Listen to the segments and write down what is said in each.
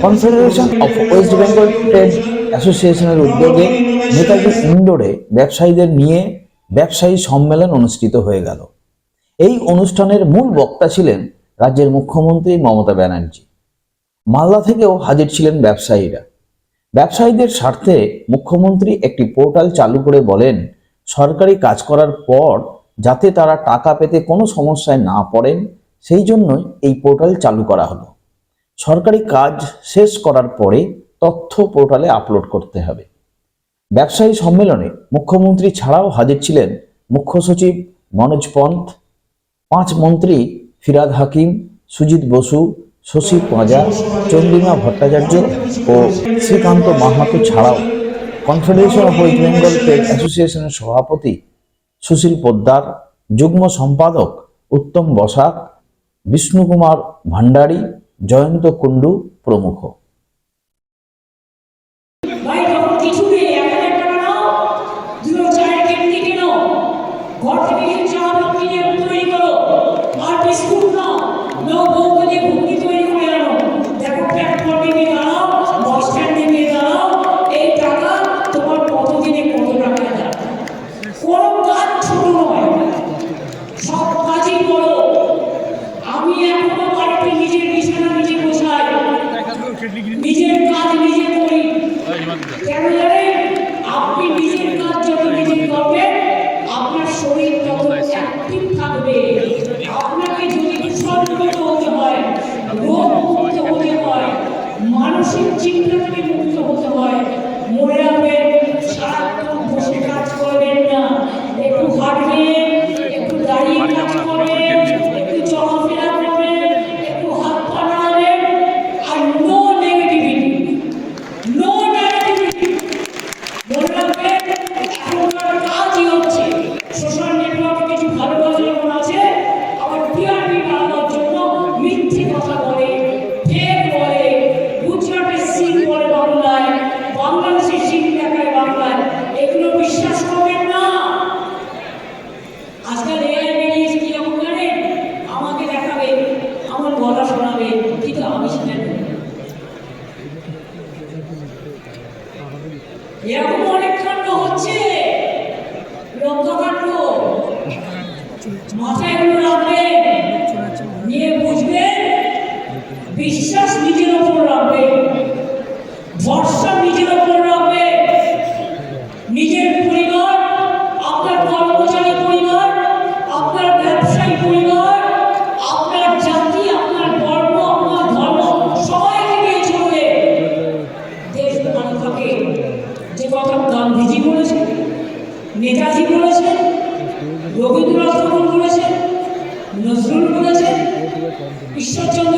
Confederation of West Bengal trade অ্যাসোসিয়েশনের উদ্যোগে নেতাজি ইন্ডোরে ব্যবসায়ীদের নিয়ে ব্যবসায়ী সম্মেলন অনুষ্ঠিত হয়ে গেল। এই অনুষ্ঠানের মূল বক্তা ছিলেন রাজ্যের মুখ্যমন্ত্রী মমতা ব্যানার্জি। মালদা থেকেও হাজির ছিলেন ব্যবসায়ীরা। ব্যবসায়ীদের স্বার্থে মুখ্যমন্ত্রী একটি পোর্টাল চালু করে বলেন সরকারি কাজ করার পর যাতে তারা টাকা পেতে কোনো সমস্যায় না পড়েন সেই জন্যই এই পোর্টাল চালু করা হলো। সরকারি কাজ শেষ করার পরে তথ্য পোর্টালে আপলোড করতে হবে। ব্যবসায়ী সম্মেলনে মুখ্যমন্ত্রী ছাড়াও হাজির ছিলেন মুখ্য সচিব মনোজ পন্থ, পাঁচ মন্ত্রী ফিরাদ হাকিম, সুজিত বসু, শশী পাঁজা, চন্দ্রিমা ভট্টাচার্য ও শ্রীকান্ত মাহাতো ছাড়াও confederation of West Bengal trade অ্যাসোসিয়েশনের সভাপতি সুশীল পোদ্দার, যুগ্ম সম্পাদক উত্তম বসাক বিষ্ণুকুমার ভান্ডারী জয়ন্ত কুণ্ডু প্রমুখ। ঘর থেকে তৈরি করো আর বিস্কুট নাও নিজের কাজ নিজে করি। কেন জানেন? আপনি নিজের কাজ যত নিজে করবেন আপনার শরীর তত অ্যাক্টিভ থাকবে। আপনাকে যদি হতে হয় রোগ মুক্ত হতে হয় মানসিক চিন্তা থেকে Ishwarchandra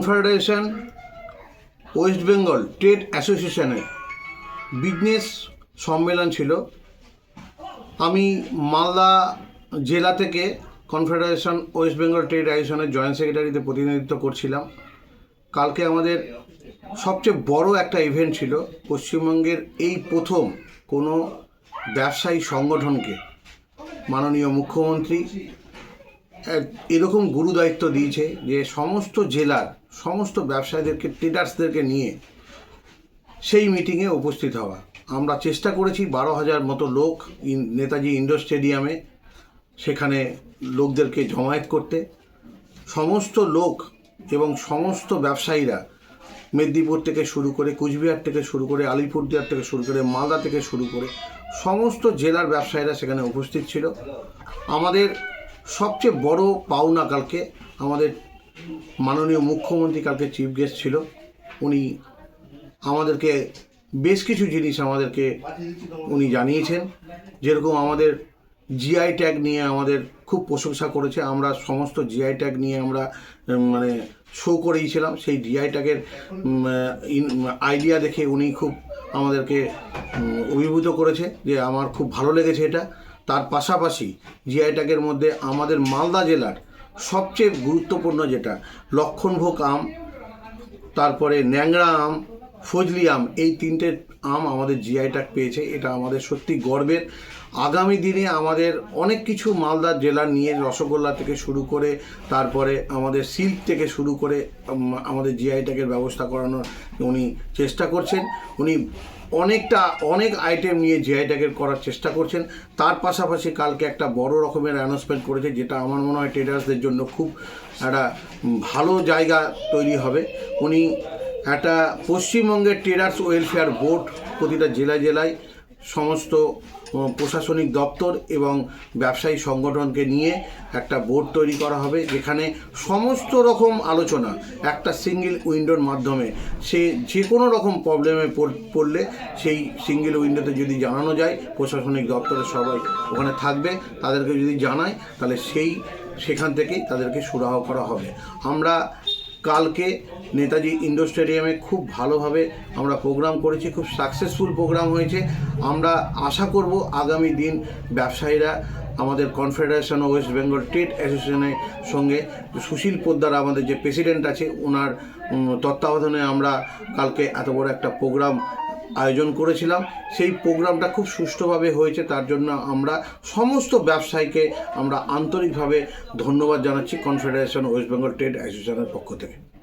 confederation, West Bengal trade অ্যাসোসিয়েশনে business সম্মেলন ছিল। আমি মালদা জেলা থেকে কনফেডারেশন, ওয়েস্ট বেঙ্গল ট্রেড অ্যাসোসিয়েশনের জয়েন্ট সেক্রেটারিতে প্রতিনিধিত্ব করছিলাম। কালকে আমাদের সবচেয়ে বড় একটা ইভেন্ট ছিল পশ্চিমবঙ্গের এই প্রথম কোনো ব্যবসায়ী সংগঠনকে মাননীয় মুখ্যমন্ত্রী, এরকম গুরু দায়িত্ব দিয়েছে যে সমস্ত জেলার সমস্ত ব্যবসায়ীদেরকে ট্রেডার্সদেরকে নিয়ে সেই মিটিংয়ে উপস্থিত হওয়া। আমরা চেষ্টা করেছি বারো হাজার মতো লোক নেতাজি ইন্ডোর স্টেডিয়ামে সেখানে লোকদেরকে জমায়েত করতে। সমস্ত লোক এবং সমস্ত ব্যবসায়ীরা মেদিনীপুর থেকে শুরু করে, কুচবিহার থেকে শুরু করে, আলিপুরদুয়ার থেকে শুরু করে, মালদা থেকে শুরু করে সমস্ত জেলার ব্যবসায়ীরা সেখানে উপস্থিত ছিল। আমাদের সবচেয়ে বড় পাওনা কালকে আমাদের মাননীয় মুখ্যমন্ত্রী কালকে চিফ গেস্ট ছিল। উনি আমাদেরকে বেশ কিছু জিনিস আমাদেরকে উনি জানিয়েছেন। যেরকম আমাদের জিআই ট্যাগ নিয়ে আমাদের খুব প্রশংসা করেছে। আমরা সমস্ত জিআই ট্যাগ নিয়ে আমরা মানে শো করেইছিলাম। সেই জিআই ট্যাগের আইডিয়া দেখে উনি খুব আমাদেরকে অভিভূত করেছে যে আমার খুব ভালো লেগেছে এটা। তার পাশাপাশি জিআই ট্যাগের মধ্যে আমাদের মালদা জেলার সবচেয়ে গুরুত্বপূর্ণ যেটা, লক্ষণভোগ আম, তারপরে ন্যাংরা আম, ফজলি আম, এই তিনটে আম আমাদের জিআই ট্যাগ পেয়েছে, এটা আমাদের সত্যি গর্বের। আগামী দিনে আমাদের অনেক কিছু মালদা জেলা নিয়ে রসগোল্লা থেকে শুরু করে, তারপরে আমাদের সিল্ক থেকে শুরু করে আমাদের জিআই ট্যাগের ব্যবস্থা করানোর উনি চেষ্টা করছেন। উনি অনেকটা, অনেক আইটেম নিয়ে জিআই ট্যাগের করার চেষ্টা করছেন। তার পাশাপাশি কালকে একটা বড় রকমের অ্যানাউন্সমেন্ট করেছে, যেটা আমার মনে হয় ট্রেডার্সদের জন্য খুব একটা ভালো জায়গা তৈরি হবে। উনি একটা পশ্চিমবঙ্গের ট্রেডার্স ওয়েলফেয়ার বোর্ড প্রতিটা জেলায় জেলায় সমস্ত প্রশাসনিক দপ্তর এবং ব্যবসায়ী সংগঠনকে নিয়ে একটা বোর্ড তৈরি করা হবে যেখানে সমস্ত রকম আলোচনা, একটা সিঙ্গেল উইন্ডোর মাধ্যমে, সে যে কোনো রকম প্রবলেমে পড়লে সেই সিঙ্গেল উইন্ডোতে যদি জানানো যায়, প্রশাসনিক দপ্তরের সবাই ওখানে থাকবে, তাদেরকে যদি জানায়, তাহলে সেই, সেখান থেকেই তাদেরকে সুরাহ করা হবে। আমরা কালকে নেতাজি ইন্ডোর স্টেডিয়ামে খুব ভালোভাবে আমরা প্রোগ্রাম করেছি, খুব সাকসেসফুল প্রোগ্রাম হয়েছে। আমরা আশা করব আগামী দিন ব্যবসায়ীরা আমাদের কনফেডারেশন ওয়েস্ট বেঙ্গল ট্রেড অ্যাসোসিয়েশনের সঙ্গে সুশীল পোদ্দার আমাদের যে প্রেসিডেন্ট আছে ওনার তত্ত্বাবধানে আমরা কালকে এত বড় একটা প্রোগ্রাম আয়োজন করেছিলাম। সেই প্রোগ্রামটা খুব সুষ্ঠুভাবে হয়েছে, তার জন্য আমরা সমস্ত ব্যবসায়ীকে আমরা আন্তরিকভাবে ধন্যবাদ জানাচ্ছি, কনফেডারেশন, ওয়েস্ট বেঙ্গল ট্রেড অ্যাসোসিয়েশনের পক্ষ থেকে।